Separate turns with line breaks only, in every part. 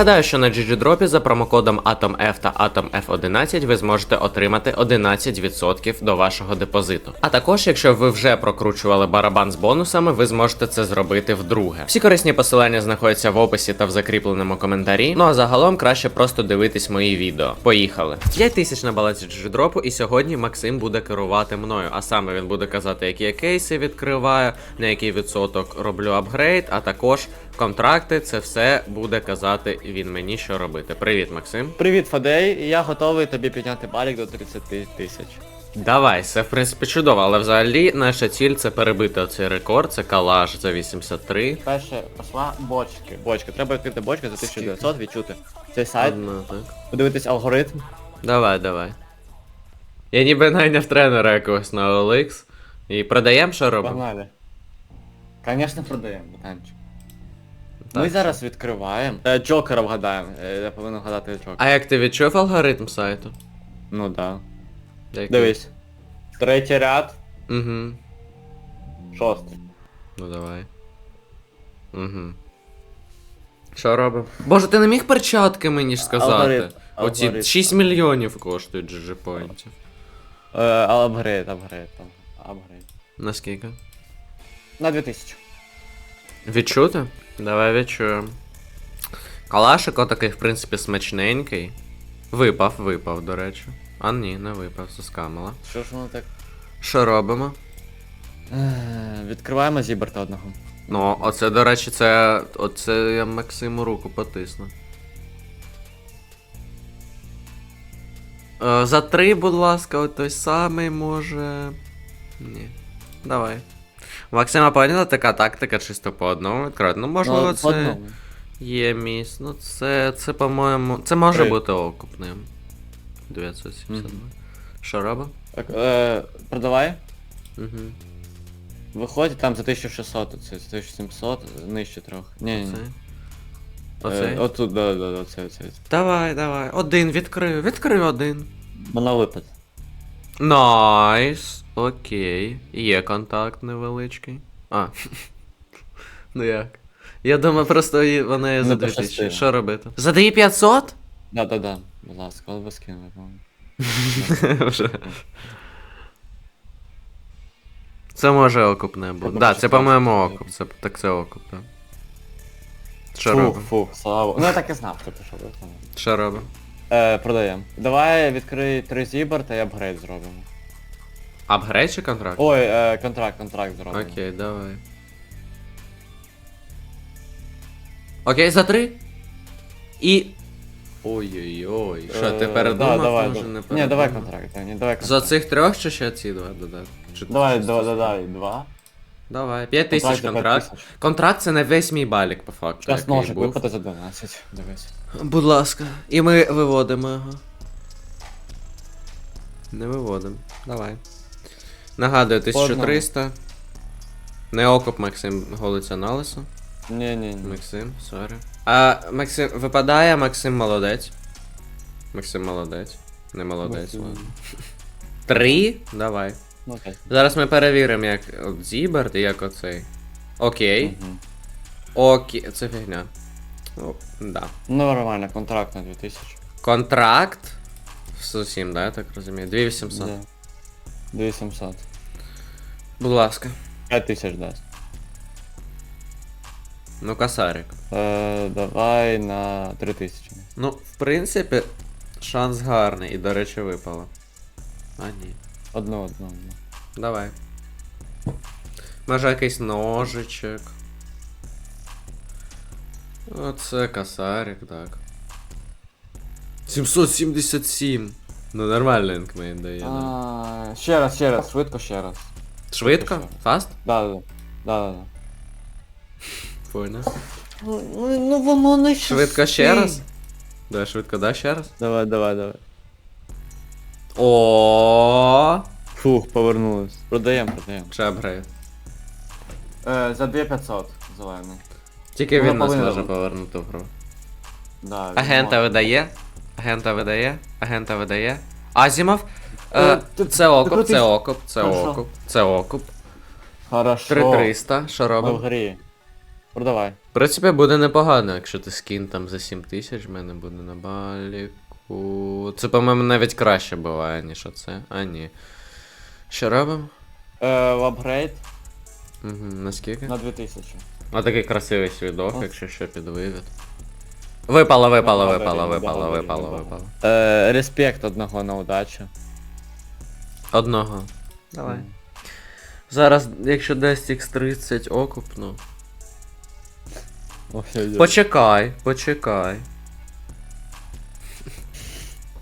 Нагадаю, що на GGDrop за промокодом AtomF та AtomF11 ви зможете отримати 11% до вашого депозиту. А також, якщо ви вже прокручували барабан з бонусами, ви зможете це зробити вдруге. Всі корисні посилання знаходяться в описі та в закріпленому коментарі. Ну а загалом краще просто дивитись мої відео. Поїхали. 5 тисяч на балансі GGDrop, і сьогодні Максим буде керувати мною. А саме він буде казати, які я кейси відкриваю, на який відсоток роблю апгрейд, а також контракти. Це все буде казати він мені, що робити. Привіт, Максим.
Привіт, Фадей, я готовий тобі підняти балік до 30 тисяч.
Давай, це в принципі чудово, але взагалі наша ціль це перебити оцей рекорд, це калаш за 83.
Перше пошла бочки. Бочки. Треба відкрити бочки за 1900, відчути цей сайт,
Одна, так.
подивитись алгоритм.
Давай, давай. Я ніби найняв тренера якогось на OLX. І продаємо, що робимо?
Погнали. Звісно, продаємо, бутанчик.
Так.
Ми зараз відкриваємо. Е, Джокера вгадаємо. Е, Я повинен вгадати Джокера.
А як ти відчув алгоритм сайту?
Ну да.
Який?
Дивись. Третій ряд,
Угу.
шостий.
Ну давай. Угу. Що робимо? Боже, ти не міг перчатки мені ж сказати.
Алгоритм,
Оці
алгоритм.
6 мільйонів коштують GG поінтів.
Е, апгрейд, апгрейд, апгрейд.
Наскільки?
На 2000.
Відчути? Давай відчуємо. Калашик отакий, в принципі, смачненький. Випав, випав, до речі. А ні, не випав, заскамила.
Що ж воно так?
Що робимо?
Е, Відкриваємо Зіберта одного.
Ну, оце, до речі, це. Оце я Максиму руку потисну. Е, за три, будь ласка, той самий може. Ні. Давай. Максима поняла така тактика чисто по одному відкривати. Ну, можливо,
Ну,
це. Є місць. Ну це, це по-моєму. Це може
Три.
бути окупним. 972.
Мгм.
Що робимо?
Так, е, продавай.
Угу.
Виходить там за 1600, це 1700, нижче трохи. Ні, ні.
Оцей.
Оцей?
Оцей?
отут, да, да, да, оцей, оцей.
Давай, давай. Один відкрию. Відкрию один.
Воно випад.
Найс. Окей. Є контакт невеличкий. А. ну як? Я думаю, просто і- вона є за
Не
2000.
пощастило.
Що робити? За 2500?
Да, да, да. Будь ласка, ви скинули, по-моєму.
Вже. Це може окупне буде.
Треба
Да, це по-моєму окуп. Це, так це окуп, так. Що
Фух,
робимо?
фух, слава. Ну я так і знав, що пішов. я.
Що робимо?
Е, продаємо. Давай відкрий три зіберта і апгрейд зробимо.
Апгрейд чи контракт?
Ой, е, контракт, контракт зробимо.
Окей, давай. Окей, за три. І. Ой-ой-ой. Що, ти
Е,
передумав?
да, давай,
може,
да.
не
Ні,
передумав?
давай контракт, ні, давай
За цих трьох чи ще ці два додати? Чи
Давай,
ти-
давай, давай, два.
Давай, 5 тисяч
Контракт
контракт.
5000.
Контракт це не весь мій балік, по факту.
Зараз ножик випаде за 12, дивись.
Будь ласка. І ми виводимо його. Не виводимо. Давай. Нагадую, 1300. Не окоп Максим голиться на лисо.
Ні, ні, ні.
Максим, сорі. А Максим випадає, Максим молодець. Максим молодець. Не молодець,
Максим.
ладно. Три? Давай.
Ну, окей.
Зараз ми перевіримо, як от Зіберт і як оцей. Окей. Окей. Це фігня. О, да.
Ну, нормально, контракт на 2000.
Контракт. З да, я так розумію. 2800.
Да. 2700.
Будь ласка.
5000 дасть.
Ну, косарик.
Е, давай на 3000.
Ну, в принципі, шанс гарний і, до речі, випало. А, ні.
Одну, одну, одну.
Давай. Може якийсь ножичок. Оце косарик, так. 777. Ну нормально інкмейн дає. да.
А, ще раз, ще раз, швидко ще раз.
Швидко? Фаст?
Да, да, да, да.
Понял.
Ну, ну воно не
Швидко ще раз? Да, швидко, да, ще раз?
Давай, давай, давай.
О,
Фух, повернулось. Продаємо, продаємо.
Чи апгрейд?
Е, за 2500 зелений.
Тільки
Ну,
він нас
повинен
може повернути в гру.
Да, він
Агента
може.
видає. Агента видає. Агента видає. Азімов. Е,
Е, ти-
це окуп,
крутись.
це окуп, це
Хорошо.
окуп, це окуп.
Хорошо.
3300, що
Ми в
робимо?
грі. Продавай.
В принципі, буде непогано, якщо ти скін там за 7000, в мене буде на баліку. Це, по-моєму, навіть краще буває, ніж оце. А, ні. Що робимо?
Е, в апгрейд
Угу, наскільки?
на 2000.
А такий красивий свідок,
Ось.
якщо що під вивід. Випало, випало,
Ну,
випало,
добре,
випало,
добре,
випало,
добре.
випало.
Е, респект одного на удачу.
Одного. Давай. Зараз, якщо дасть X30 окупну.
Ой-ой-ой.
Почекай, почекай.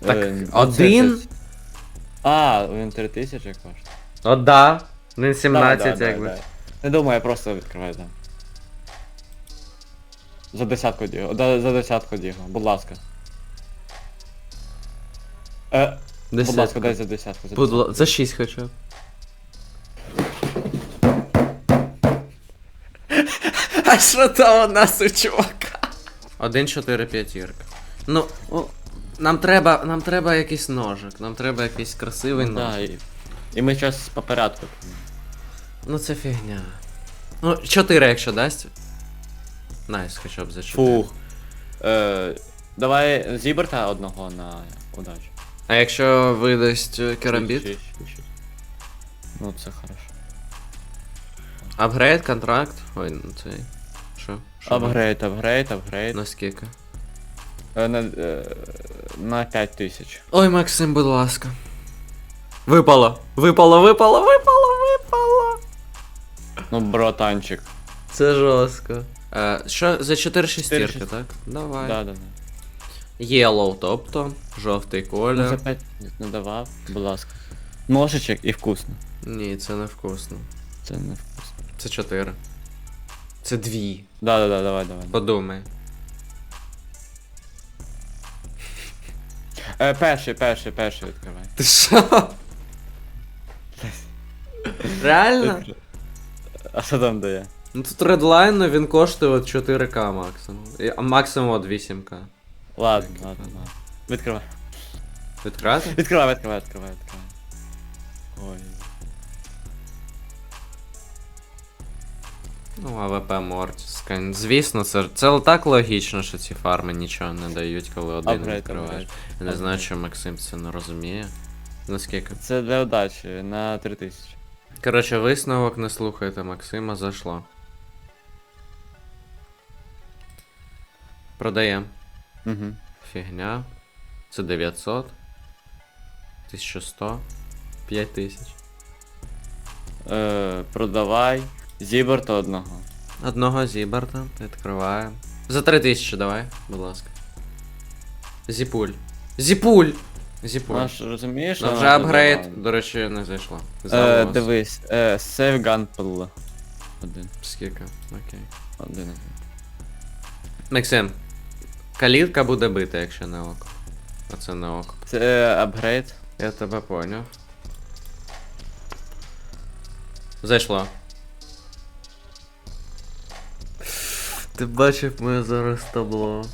Так,
Е, ну,
один?
30. А, він 3000 коштує.
О, да. Він 17,
Да, да, да,
якби.
да. Не думаю, я просто відкриваю там. За десятку дігу. Да, за десятку дігу, будь ласка. Е, будь ласка, дай за десятку. За
Будь
десятку.
ла- За 6 хоча б. А що там у нас у чувака? 1, 4, п'ятірка. Ну, о, нам треба, нам треба якийсь ножик, нам треба якийсь красивий
Ну, да,
ножик.
і, і ми зараз по порядку.
Ну це фігня. Ну, 4, якщо дасть. Найс, хоча б за 4.
Фух. Е, давай Зіберта одного на удачу.
А якщо видасть е, керамбіт?
Ну це хорошо.
Апгрейд, контракт. Ой, ну цей. Що?
Апгрейд, апгрейд, апгрейд.
Наскільки?
Е, на, е, на 5000.
Ой, Максим, будь ласка. Випало! Випало, випало, випало, випало!
Ну, братанчик.
Це жорстко. Е, що за 4 шестірки,
шестірки.
так? Давай.
Да, да, да.
Yellow, тобто, жовтий
Ну,
колір.
за 5 не давав, будь ласка. Ножичок і вкусно.
Ні, це не вкусно.
Це не вкусно.
Це 4. Це 2.
Да, да, да, давай, давай.
Подумай.
Е, перший, перший, перший відкривай.
Ти що? Реально?
А що там дає?
Ну тут редлайн, він коштує от 4к максимум. І- А максимум от 8к.
Ладно, ладно, ладно. Відкривай.
Відкрати?
Відкривай, відкривай, відкривай, відкривай. Ой.
Ну, АВП Мортіс. скань. Звісно, це, це так логічно, що ці фарми нічого не дають, коли один
Апгрейд,
відкриваєш.
апгрейд.
Я не знаю, що Максим це не розуміє. Наскільки?
Це для удачі на 3000.
Коротше, висновок не слухайте Максима, зайшло. Продаємо.
Угу.
Фігня. Це 900. 1100. 5000.
Е, продавай. Зіберта одного.
Одного Зіберта відкриваємо. За 3000 давай, будь ласка. Зіпуль. Зіпуль! Зіпуль.
Наш розумієш?
Ну вже апгрейд, до речі, не зайшло.
Е, дивись, е, Save Gun Pull. Один.
Скільки? Окей.
Один.
Максим. Калітка буде бита, якщо не око. А це не око.
Це е, апгрейд.
Я тебе поняв. Зайшло. Ти бачив моє зараз табло.